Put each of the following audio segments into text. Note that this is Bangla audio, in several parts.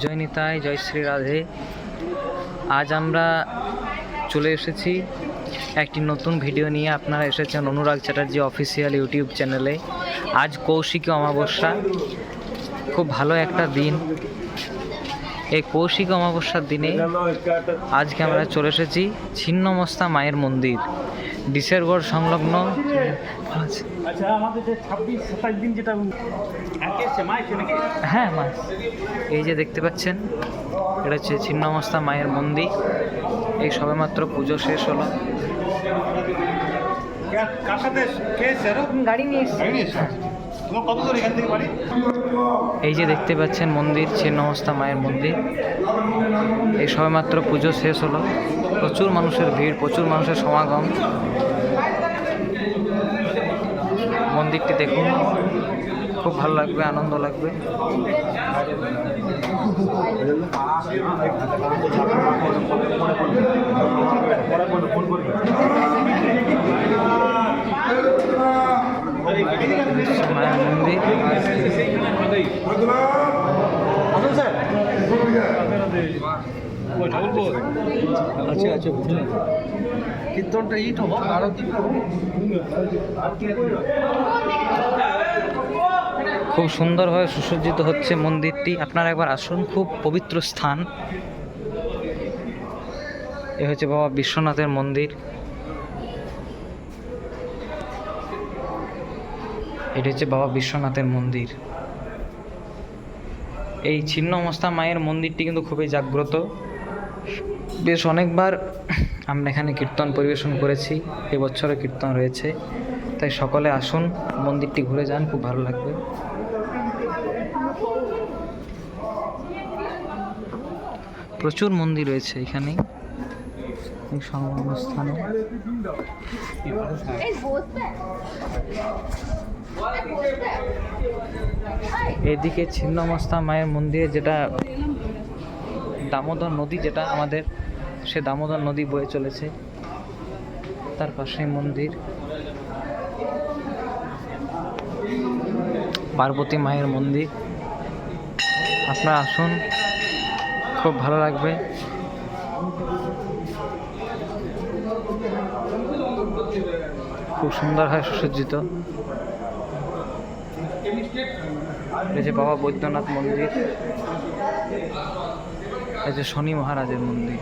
জয় নিতাই, জয় শ্রী রাধে। আজ আমরা চলে এসেছি একটি নতুন ভিডিও নিয়ে। আপনারা এসেছেন অনুরাগ চ্যাটার্জি অফিসিয়াল ইউটিউব চ্যানেলে। আজ কৌশিকী অমাবস্যা। খুব ভালো একটা দিন। এই কৌশিক অমাবস্যার দিনে আজকে আমরা চলে এসেছি ছিন্নমস্তা মায়ের মন্দির। ডিসেরগড় সংলগ্ন। আচ্ছা আমাদের যে ছাব্বিশ সাতাশ দিন যেটা হ্যাঁ মা এই যে দেখতে পাচ্ছেন এটা হচ্ছে ছিন্নমস্তা মায়ের মন্দির। এই সবেমাত্র পুজো শেষ হলো। গাড়ি নিয়ে এই যে দেখতে পাচ্ছেন মন্দির ছিন্নমস্তা মায়ের মন্দির। এই সবেমাত্র পুজো শেষ হলো। প্রচুর মানুষের ভিড় প্রচুর মানুষের সমাগম। মন্দিরটি দেখুন। খুব ভালো লাগবে আনন্দ লাগবে। মায়ের মন্দির। আচ্ছা আচ্ছা কীর্তনটা ইট খুব সুন্দরভাবে সুসজ্জিত হচ্ছে মন্দিরটি। আপনারা একবার আসুন খুব পবিত্র স্থান। এ হচ্ছে বাবা বিশ্বনাথের মন্দির। এটি হচ্ছে বাবা বিশ্বনাথের মন্দির। এই ছিন্নমস্তা মায়ের মন্দিরটি কিন্তু খুবই জাগ্রত। বেশ অনেকবার আমরা এখানে কীর্তন পরিবেশন করেছি, এবছরও কীর্তন রয়েছে। তাই সকলে আসুন, মন্দিরটি ঘুরে যান, খুব ভালো লাগবে। প্রচুর মন্দির রয়েছে এখানে। বসবে? এই এদিকে ছিন্নমস্তা মায়ের মন্দিরে যেটা দামোদর নদী যেটা আমাদের সে দামোদর নদী বয়ে চলেছে। তার পাশেই মন্দির। পার্বতী মায়ের মন্দির। আপনারা আসুন খুব ভালো লাগবে। খুব সুন্দর হয় সুসজ্জিত। এই যে বাবা বৈদ্যনাথ মন্দির। এই যে শনি মহারাজের মন্দির।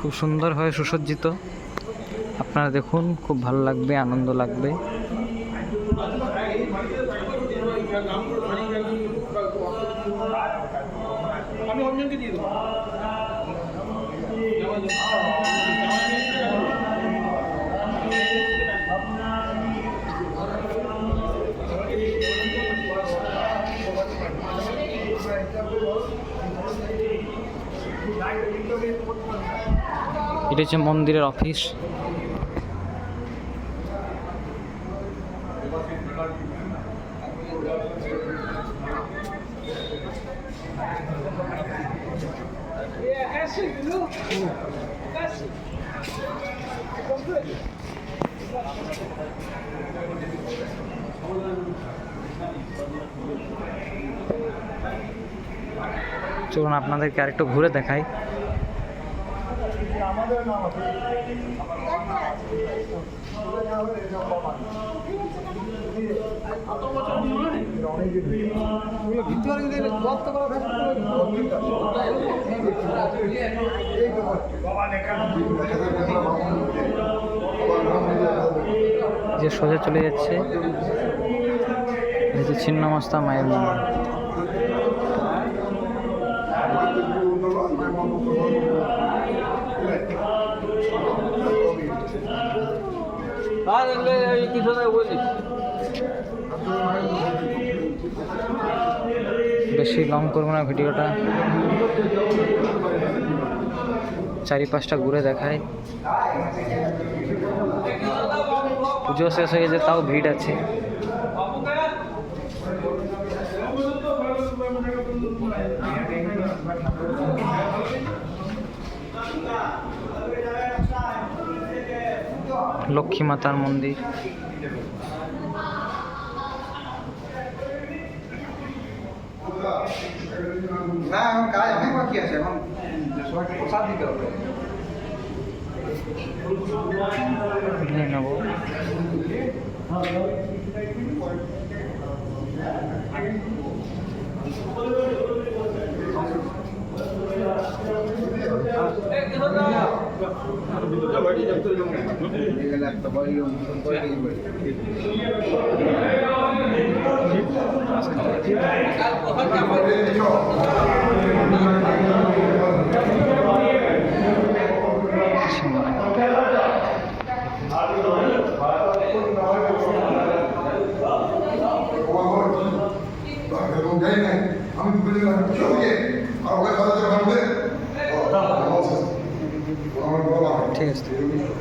খুব সুন্দরভাবে সুসজ্জিত। আপনারা দেখুন খুব ভালো লাগবে আনন্দ লাগবে। দিয়ে দেবো এটা হচ্ছে মন্দিরের অফিস চলুন আপনাদেরকে আরেকটু ঘুরে দেখাই। যে সোজা চলে যাচ্ছে ছিন্নমস্তা মায়ের মন্দির। বেশি লং করব না ভিডিওটা। চারিপাশটা ঘুরে দেখায় পুজো শেষ হয়ে গেছে, তাও ভিড় আছে। লক্ষ্মী মাতার মন্দির। না এখন কাজ অনেক বাকি আছে এখন সবাইকে প্রসাদ দিতে হবে। নেব। একটা আমি বুঝে গেলাম চলিয়ে আর ওকে কথা চলে Yes.